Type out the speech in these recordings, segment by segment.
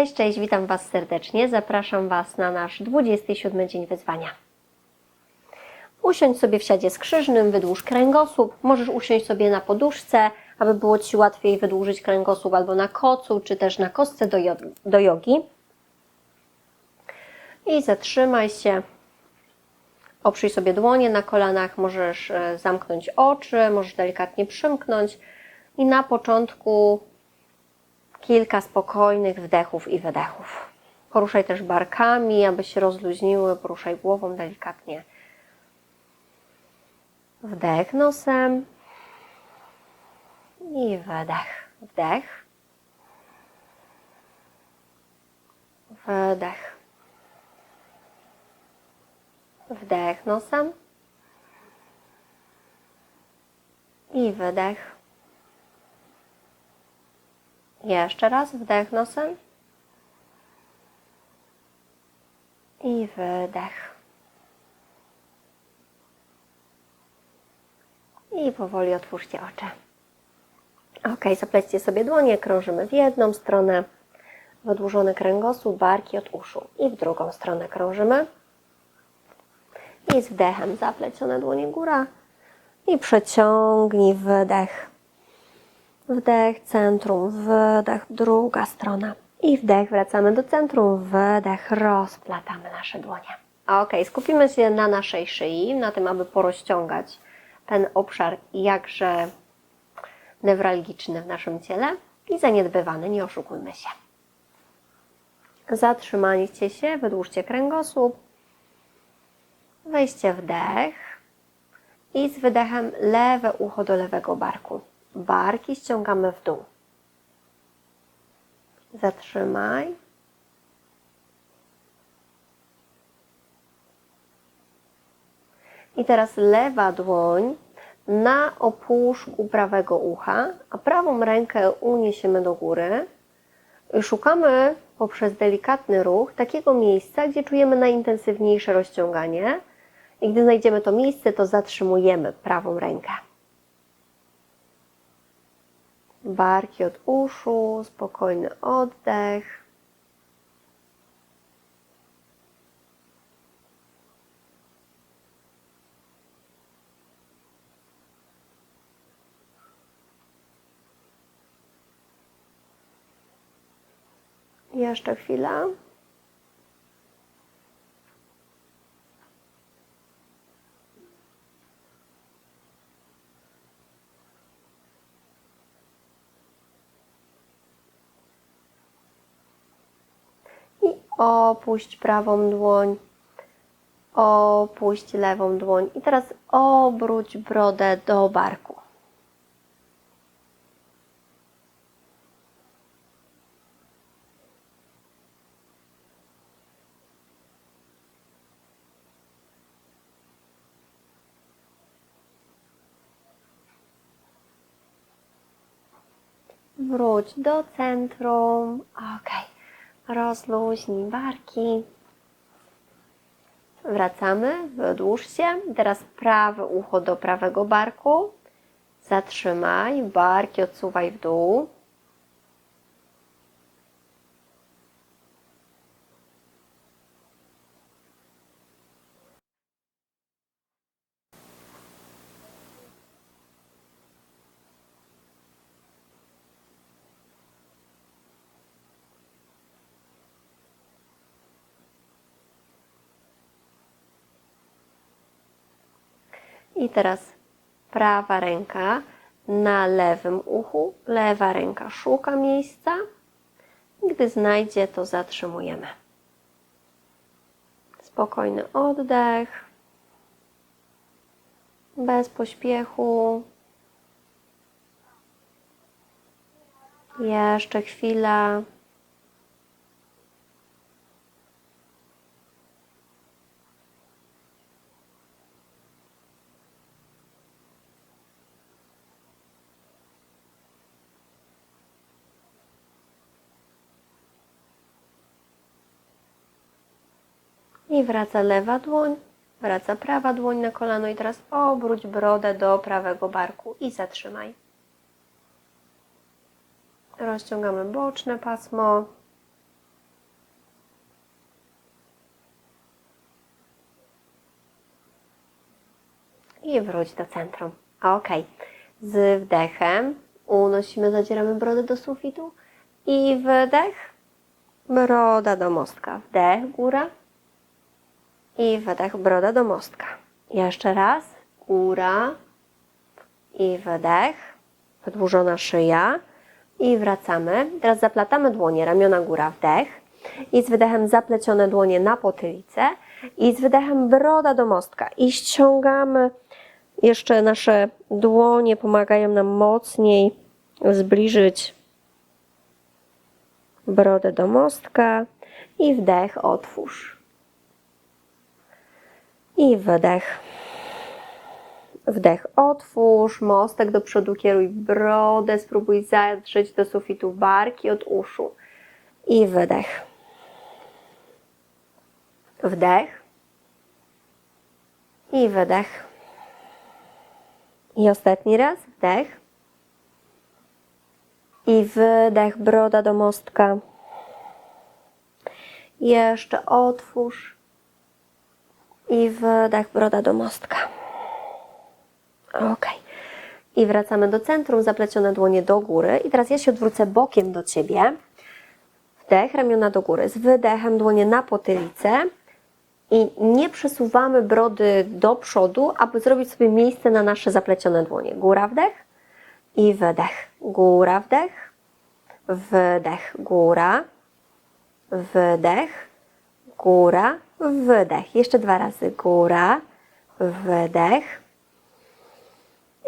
Cześć, cześć, witam Was serdecznie. Zapraszam Was na nasz 27 dzień wyzwania. Usiądź sobie w siadzie skrzyżnym, wydłuż kręgosłup. Możesz usiąść sobie na poduszce, aby było Ci łatwiej wydłużyć kręgosłup albo na kocu, czy też na kostce do, jo- do jogi. I zatrzymaj się. Oprzyj sobie dłonie na kolanach, możesz e, zamknąć oczy, możesz delikatnie przymknąć. I na początku kilka spokojnych wdechów i wydechów. Poruszaj też barkami, aby się rozluźniły, poruszaj głową delikatnie. Wdech nosem i wydech. Wdech. Wydech. Wdech nosem i wydech. Jeszcze raz wdech nosem i wydech. I powoli otwórzcie oczy. Ok, zaplećcie sobie dłonie, krążymy w jedną stronę, wydłużony kręgosłup, barki od uszu i w drugą stronę krążymy. I z wdechem zaplecione dłonie góra i przeciągnij wydech. Wdech, centrum, wydech, druga strona. I wdech, wracamy do centrum, wydech, rozplatamy nasze dłonie. Ok, skupimy się na naszej szyi, na tym, aby porozciągać ten obszar jakże newralgiczny w naszym ciele i zaniedbywany, nie oszukujmy się. Zatrzymajcie się, wydłużcie kręgosłup, weźcie wdech i z wydechem lewe ucho do lewego barku. Barki ściągamy w dół. Zatrzymaj. I teraz lewa dłoń na opuszku prawego ucha, a prawą rękę uniesiemy do góry. Szukamy poprzez delikatny ruch takiego miejsca, gdzie czujemy najintensywniejsze rozciąganie. I gdy znajdziemy to miejsce, to zatrzymujemy prawą rękę. Barki od uszu, spokojny oddech. Jeszcze chwila. I opuść prawą dłoń. Opuść lewą dłoń. I teraz obróć brodę do barku. Wróć do centrum. Ok. Rozluźnij barki. Wracamy, wydłuż się. Teraz prawe ucho do prawego barku. Zatrzymaj, barki odsuwaj w dół. I teraz prawa ręka na lewym uchu, lewa ręka szuka miejsca. Gdy znajdzie, to zatrzymujemy. Spokojny oddech, bez pośpiechu. Jeszcze chwila. I wraca lewa dłoń, wraca prawa dłoń na kolano i teraz obróć brodę do prawego barku i zatrzymaj. Rozciągamy boczne pasmo. I wróć do centrum. Ok. Z wdechem unosimy, zadzieramy brodę do sufitu i wdech, broda do mostka. Wdech, góra, i wydech, broda do mostka. Jeszcze raz, góra. I wydech, wydłużona szyja. I wracamy. Teraz zaplatamy dłonie, ramiona góra, wdech. I z wydechem zaplecione dłonie na potylicę. I z wydechem broda do mostka. I ściągamy. Jeszcze nasze dłonie pomagają nam mocniej zbliżyć brodę do mostka. I wdech otwórz. I wydech. Wdech otwórz, mostek do przodu kieruj brodę, spróbuj zadrzeć do sufitu barki od uszu. I wydech. Wdech. I wydech. I ostatni raz, wdech. I wydech, broda do mostka. Jeszcze otwórz. I wydech, broda do mostka. Ok. I wracamy do centrum, zaplecione dłonie do góry. I teraz ja się odwrócę bokiem do Ciebie. Wdech, ramiona do góry. Z wydechem dłonie na potylicę. I nie przesuwamy brody do przodu, aby zrobić sobie miejsce na nasze zaplecione dłonie. Góra, wdech i wydech. Góra, wdech, wydech, góra, wydech, góra, wydech. Jeszcze dwa razy. Góra, wydech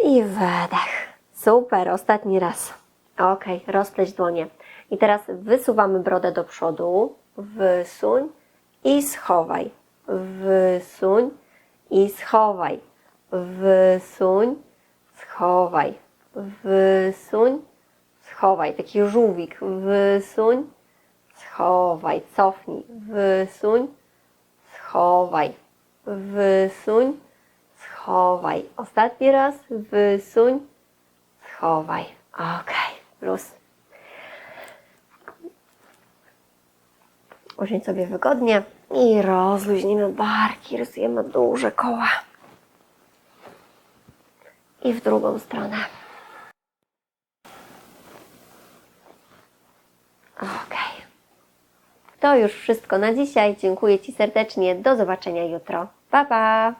i wydech. Super, ostatni raz. Ok, rozpleć dłonie. I teraz wysuwamy brodę do przodu, wysuń i schowaj. Wysuń i schowaj. Wysuń, schowaj. Wysuń, schowaj. Taki żółwik. Wysuń, schowaj. Cofnij. Wysuń, schowaj. Wysuń, schowaj. Ostatni raz. Wysuń, schowaj. Ok, plus. Usiądź sobie wygodnie i rozluźnimy barki, rysujemy duże koła. I w drugą stronę. Ok. To już wszystko na dzisiaj. Dziękuję Ci serdecznie. Do zobaczenia jutro. Pa, pa!